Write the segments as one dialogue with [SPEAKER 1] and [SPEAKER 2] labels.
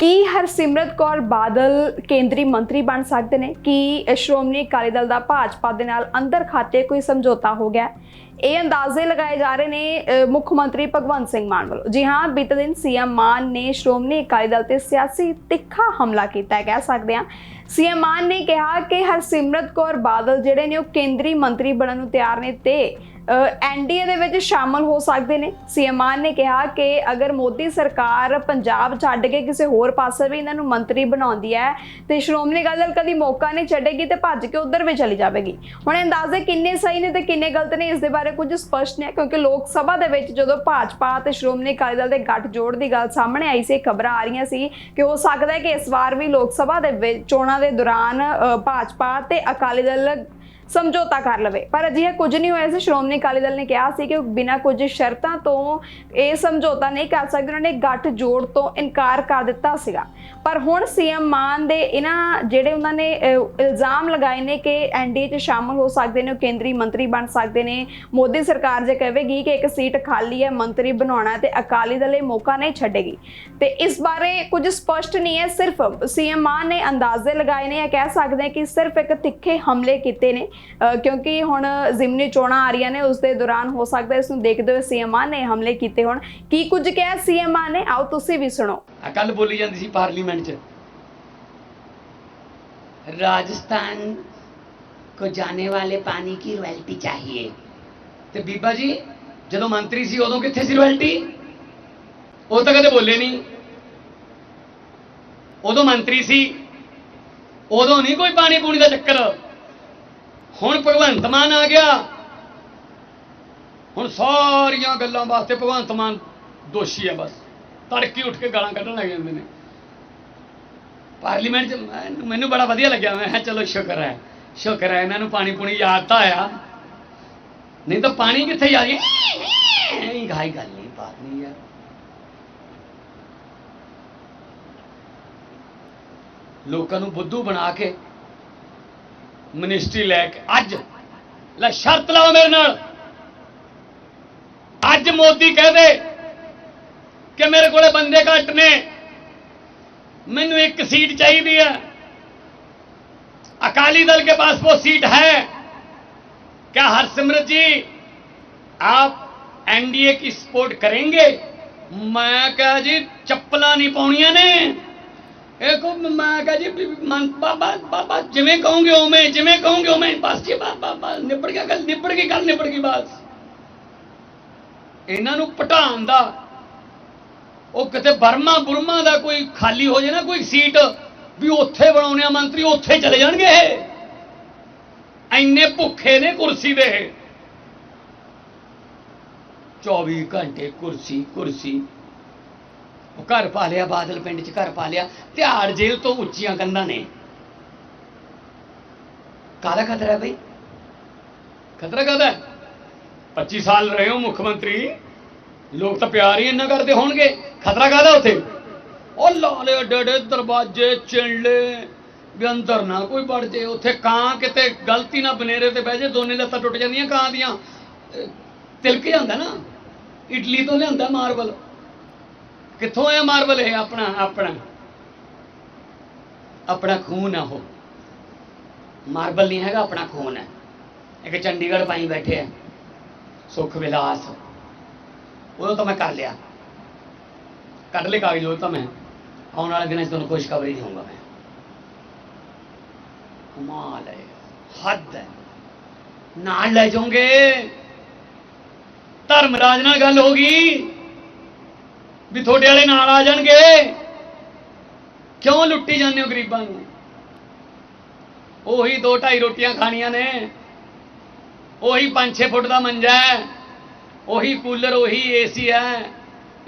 [SPEAKER 1] ਕੀ ਹਰਸਿਮਰਤ ਕੌਰ ਬਾਦਲ ਕੇਂਦਰੀ ਮੰਤਰੀ ਬਣ ਸਕਦੇ ਨੇ? ਕੀ ਸ਼੍ਰੋਮਣੀ ਅਕਾਲੀ ਦਲ ਦਾ ਭਾਜਪਾ ਦੇ ਨਾਲ ਅੰਦਰ ਖਾਤੇ ਕੋਈ ਸਮਝੌਤਾ ਹੋ ਗਿਆ? ਇਹ ਅੰਦਾਜ਼ੇ ਲਗਾਏ ਜਾ ਰਹੇ ਨੇ ਮੁੱਖ ਮੰਤਰੀ ਭਗਵੰਤ ਸਿੰਘ ਮਾਨ ਵੱਲੋਂ। ਜੀ ਹਾਂ, ਬੀਤੇ ਦਿਨ ਸੀਐਮ ਮਾਨ ਨੇ ਸ਼੍ਰੋਮਣੀ ਅਕਾਲੀ ਦਲ ਤੇ ਸਿਆਸੀ ਤਿੱਖਾ ਹਮਲਾ ਕੀਤਾ ਕਹਿ ਸਕਦੇ ਹਾਂ। ਸੀਐਮ ਮਾਨ ਨੇ ਕਿਹਾ ਕਿ ਹਰਸਿਮਰਤ ਕੌਰ ਬਾਦਲ ਜਿਹੜੇ ਨੇ ਉਹ ਕੇਂਦਰੀ ਮੰਤਰੀ ਬਣਨ ਨੂੰ ਤਿਆਰ ਨੇ ਤੇ ਐਨਡੀਏ ਦੇ ਵਿੱਚ ਸ਼ਾਮਲ ਹੋ ਸਕਦੇ ਨੇ। ਸੀਐਮ ਮਾਨ ਨੇ ਕਿਹਾ ਕਿ ਅਗਰ ਮੋਦੀ ਸਰਕਾਰ ਪੰਜਾਬ ਛੱਡ ਕੇ ਕਿਸੇ ਹੋਰ ਪਾਸੇ ਵੀ ਇਹਨਾਂ ਨੂੰ ਮੰਤਰੀ ਬਣਾਉਂਦੀ ਹੈ ਤੇ ਸ਼੍ਰੋਮਣੀ ਅਕਾਲੀ ਦਲ ਕਦੀ ਮੌਕਾ ਨਹੀਂ ਛੱਡੇਗੀ ਤੇ ਭੱਜ ਕੇ ਉਧਰ ਵੀ ਚਲੀ ਜਾਵੇਗੀ। ਹੁਣ ਅੰਦਾਜ਼ੇ ਕਿੰਨੇ ਸਹੀ ਨੇ ਤੇ ਕਿੰਨੇ ਗਲਤ ਨੇ ਇਸ ਦੇ ਬਾਰੇ ਕੁਝ ਸਪਸ਼ਟ ਨਹੀਂ ਹੈ ਕਿਉਂਕਿ ਲੋਕ ਸਭਾ ਦੇ ਵਿੱਚ ਜਦੋਂ ਭਾਜਪਾ ਤੇ ਸ਼੍ਰੋਮਣੀ ਅਕਾਲੀ ਦਲ ਦੇ ਗੱਠਜੋੜ ਦੀ ਗੱਲ ਸਾਹਮਣੇ ਆਈ ਸੀ ਖਬਰਾਂ ਆ ਰਹੀਆਂ ਸੀ ਕਿ ਹੋ ਸਕਦਾ ਹੈ ਕਿ ਇਸ ਵਾਰ ਵੀ ਲੋਕ ਸਭਾ ਦੇ ਚੋਣਾਂ ਦੇ ਦੌਰਾਨ ਅ, ਭਾਜਪਾ ਤੇ ਅਕਾਲੀ ਦਲ ਸਮਝੌਤਾ ਕਰ ਲਵੇ। ਪਰ ਅਜਿਹਾ ਕੁਝ ਨਹੀਂ ਹੋਇਆ ਸੀ। ਸ਼੍ਰੋਮਣੀ ਅਕਾਲੀ ਦਲ ਨੇ ਕਿਹਾ ਸੀ ਕਿ ਉਹ ਬਿਨਾਂ ਕੁਝ ਸ਼ਰਤਾਂ ਤੋਂ ਇਹ ਸਮਝੌਤਾ ਨਹੀਂ ਕਰ ਸਕਦੇ। ਉਹਨਾਂ ਨੇ ਗੱਠ ਜੋੜ ਤੋਂ ਇਨਕਾਰ ਕਰ ਦਿੱਤਾ ਸੀਗਾ। ਪਰ ਹੁਣ ਸੀਐਮ ਮਾਨ ਦੇ ਇਹਨਾਂ ਜਿਹੜੇ ਉਹਨਾਂ ਨੇ ਇਲਜ਼ਾਮ ਲਗਾਏ ਨੇ ਕਿ ਐਨਡੀਏ 'ਚ ਸ਼ਾਮਲ ਹੋ ਸਕਦੇ ਨੇ, ਉਹ ਕੇਂਦਰੀ ਮੰਤਰੀ ਬਣ ਸਕਦੇ ਨੇ। ਮੋਦੀ ਸਰਕਾਰ ਜੇ ਕਹੇਗੀ ਕਿ ਇੱਕ ਸੀਟ ਖਾਲੀ ਹੈ, ਮੰਤਰੀ ਬਣਾਉਣਾ ਹੈ ਤੇ ਅਕਾਲੀ ਦਲ ਇਹ ਮੌਕਾ ਨਹੀਂ ਛੱਡੇਗੀ। ਤੇ ਇਸ ਬਾਰੇ ਕੁਝ ਸਪਸ਼ਟ ਨਹੀਂ ਹੈ। ਸਿਰਫ ਸੀਐਮ ਮਾਨ ਨੇ ਅੰਦਾਜ਼ੇ ਲਗਾਏ ਨੇ ਇਹ ਕਹਿ ਸਕਦੇ ਕਿ ਸਿਰਫ ਇੱਕ ਤਿੱਖੇ ਹਮਲੇ ਕੀਤੇ ਨੇ। ਕਿਉਂਕਿ ਹੁਣ ਜ਼ਿਮਨੀ ਚੋਣਾਂ ਆ ਰਹੀਆਂ ਨੇ, ਉਸ ਦੇ ਦੌਰਾਨ ਹੋ ਸਕਦਾ ਇਸ ਨੂੰ ਦੇਖਦੇ ਹੋਏ ਸੀਐਮਆ ਨੇ ਹਮਲੇ ਕੀਤੇ ਹੋਣ। ਕੀ ਕੁਝ ਕਿਹਾ ਸੀਐਮਆ ਨੇ? ਆਓ ਤੁਸੀਂ ਵੀ ਸੁਣੋ।
[SPEAKER 2] ਕੱਲ ਬੋਲੀ ਜਾਂਦੀ ਸੀ ਪਾਰਲੀਮੈਂਟ 'ਚ। राजस्थान को जाने वाले पानी की रॉयल्टी चाहिए ਤੇ ਬੀਬਾ ਜੀ, ਜਦੋਂ ਮੰਤਰੀ ਸੀ ਉਦੋਂ ਕਿੱਥੇ ਸੀ ਰॉयल्टी ਉਹ ਤਾਂ ਕਦੇ ਬੋਲੇ ਨਹੀਂ। ਉਦੋਂ ਮੰਤਰੀ ਸੀ, ਉਦੋਂ ਨਹੀਂ ਕੋਈ ਪਾਣੀ ਪੂਣੀ ਦਾ ਚੱਕਰ। ਹੁਣ ਭਗਵੰਤ ਮਾਨ ਆ ਗਿਆ। ਹੁਣ ਸਾਰੀਆਂ ਗੱਲਾਂ ਵਾਸਤੇ ਭਗਵੰਤ ਮਾਨ ਦੋਸ਼ੀ ਹੈ ਬਸ। ਤੜਕੀ ਉੱਠ ਕੇ ਗਾਲਾਂ ਕੱਢਣ ਲੱਗ ਜਾਂਦੇ ਨੇ। ਪਾਰਲੀਮੈਂਟ 'ਚ ਮੈਨੂੰ- ਬੜਾ ਵਧੀਆ ਲੱਗਿਆ। ਮੈਂ ਕਿਹਾ ਚਲੋ ਸ਼ੁਕਰ ਹੈ। ਸ਼ੁਕਰ ਹੈ, ਇਹਨਾਂ ਨੂੰ ਪਾਣੀ ਪੂਣੀ ਯਾਦ ਤਾਂ ਆਇਆ। ਨਹੀਂ ਤਾਂ ਪਾਣੀ ਕਿੱਥੇ ਯਾਦ ਇਹ ਗਾਈ ਗੱਲ ਨਹੀਂ ਬਾਤ ਨਹੀਂ ਯਾਰ ਲੋਕਾਂ ਨੂੰ ਬੁੱਧੂ ਬਣਾ ਕੇ ਮਿਨਿਸਟਰੀ ਲੈ ਕੇ ਅੱਜ ਲੈ ਸ਼ਰਤ ਲਾਓ ਮੇਰੇ ਨਾਲ ਅੱਜ ਮੋਦੀ ਕਹਦੇ ਕਿ ਮੇਰੇ ਕੋਲੇ ਬੰਦੇ ਘੱਟ ਨੇ ਮੈਨੂੰ ਇੱਕ सीट चाहिए है अकाली दल के पास वो सीट है क्या हरसिमरत जी आप एनडीए की सपोर्ट करेंगे मैं क्या जी ਚੱਪਲਾਂ ਨਹੀਂ ਪਾਉਣੀਆਂ ਨੇ ਇਹ ਕੋ ਮੈਂ ਕਹਾਂ ਜੀ ਮਨ ਬਾਬਾ ਬਾਬਾ ਜਿਵੇਂ ਕਹੋਗੇ ਉਵੇਂ, ਜਿਵੇਂ ਕਹੋਗੇ ਉਵੇਂ, ਬਸ ਜੀ ਬਾਬਾ ਬਸ ਨਿਬੜ ਗਿਆ ਗੱਲ, ਨਿਬੜ ਗਈ ਗੱਲ, ਨਿਬੜ ਗਈ, ਬਸ। ਇਹਨਾਂ ਨੂੰ ਪਟਾਉਣ ਦਾ, ਉਹ ਕਿਤੇ ਬਰਮਾ ਬੁਰਮਾ ਦਾ ਕੋਈ ਖਾਲੀ ਹੋ ਜੇ ਨਾ, ਕੋਈ ਸੀਟ, ਵੀ ਉੱਥੇ ਬਣਾਉਣੇ ਆ ਮੰਤਰੀ, ਉੱਥੇ ਚਲੇ ਜਾਣਗੇ ਇਹ। ਐਨੇ ਭੁੱਖੇ ਨੇ ਕੁਰਸੀ ਦੇ ਇਹ। 24 ਘੰਟੇ ਕੁਰਸੀ ਕੁਰਸੀ। ਉਹ ਘਰ ਪਾ ਲਿਆ, ਬਾਦਲ ਪਿੰਡ 'ਚ ਘਰ ਪਾ ਲਿਆ। ਤਿਹਾੜ ਜੇਲ੍ਹ ਤੋਂ ਉੱਚੀਆਂ ਕੰਧਾਂ ਨੇ। ਕਾਹਦਾ ਖਤਰਾ ਹੈ ਬਈ? ਖਤਰਾ ਕਾਹਦਾ? ਹੈ? 25 ਸਾਲ ਰਹੇ ਹੋ ਮੁੱਖ ਮੰਤਰੀ। ਲੋਕ ਤਾਂ ਪਿਆਰ ਹੀ ਇੰਨਾ ਕਰਦੇ ਹੋਣਗੇ। ਖਤਰਾ ਕਾਹਦਾ ਉੱਥੇ? ਉਹ ਲਾਲੇ ਡੇਡੇ ਦਰਵਾਜ਼ੇ ਚਿੰਲੇ। ਵੀ ਅੰਦਰ ਨਾ ਕੋਈ ਵੜ ਜੇ। ਉੱਥੇ ਕਾਂ ਕਿਤੇ ਗਲਤੀ ਨਾ ਬਨੇਰੇ ਤੇ ਬਹਿ ਜੇ, ਦੋਨੇ ਲੱਤਾਂ ਟੁੱਟ ਜਾਂਦੀਆਂ ਕਾਂ ਦੀਆਂ। ਤਿਲਕ ਜਾਂਦਾ ਨਾ। ਇਟਲੀ ਤੋਂ ਲਿਆਂਦਾ ਮਾਰਬਲ। ਕਿੱਥੋਂ ਆਇਆ ਮਾਰਬਲ ਇਹ? ਆਪਣਾ ਆਪਣਾ। ਆਪਣਾ ਖੂਨ ਆ ਉਹ। ਮਾਰਬਲ ਨਹੀਂ ਹੈਗਾ, ਆਪਣਾ ਖੂਨ ਹੈ। ਇੱਕ ਚੰਡੀਗੜ੍ਹ ਪਾਈ ਬੈਠੇ ਆ। ਸੁਖ ਵਿਲਾਸ। ਉਹ ਤਾਂ ਮੈਂ ਕਰ ਲਿਆ। ਕੱਢ ਲੈ ਕਾਗਜ਼, ਉਹ ਤਾਂ ਮੈਂ। ਆਉਣ ਵਾਲੇ ਦਿਨਾਂ 'ਚ ਤੁਹਾਨੂੰ ਖੁਸ਼ਖਬਰੀ ਦੇਵਾਂਗਾ ਮੈਂ। ਕਮਾਲ ਹੈ। ਹੱਦ ਹੈ। ਨਾਲ ਲੈ ਜਾਓਗੇ। ਧਰਮਰਾਜ ਨਾਲ ਗੱਲ ਹੋ ਗਈ। ਵੀ ਤੁਹਾਡੇ ਵਾਲੇ ਨਾਲ ਆ ਜਾਣਗੇ। ਕਿਉਂ ਲੁੱਟੀ ਜਾਂਦੇ ਹੋ ਗਰੀਬਾਂ ਨੂੰ? ਉਹੀ ਦੋ ਢਾਈ ਰੋਟੀਆਂ ਖਾਣੀਆਂ ਨੇ। ਉਹੀ 5-6 ਫੁੱਟ ਦਾ ਮੰਜਾ ਹੈ। ਉਹੀ ਕੂਲਰ, ਉਹੀ ਏਸੀ ਹੈ।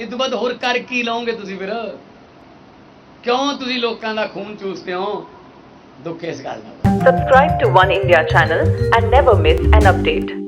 [SPEAKER 2] ਇਹ ਤੋਂ ਬਾਅਦ ਹੋਰ ਕਰ ਕੀ ਲਓਗੇ ਤੁਸੀਂ ਫਿਰ? ਕਿਉਂ ਤੁਸੀਂ ਲੋਕਾਂ ਦਾ ਖੂਨ ਚੂਸਦੇ ਹੋ? ਦੁੱਖ ਇਸ ਗੱਲ ਦਾ।
[SPEAKER 3] Subscribe to One India channel and never miss an update.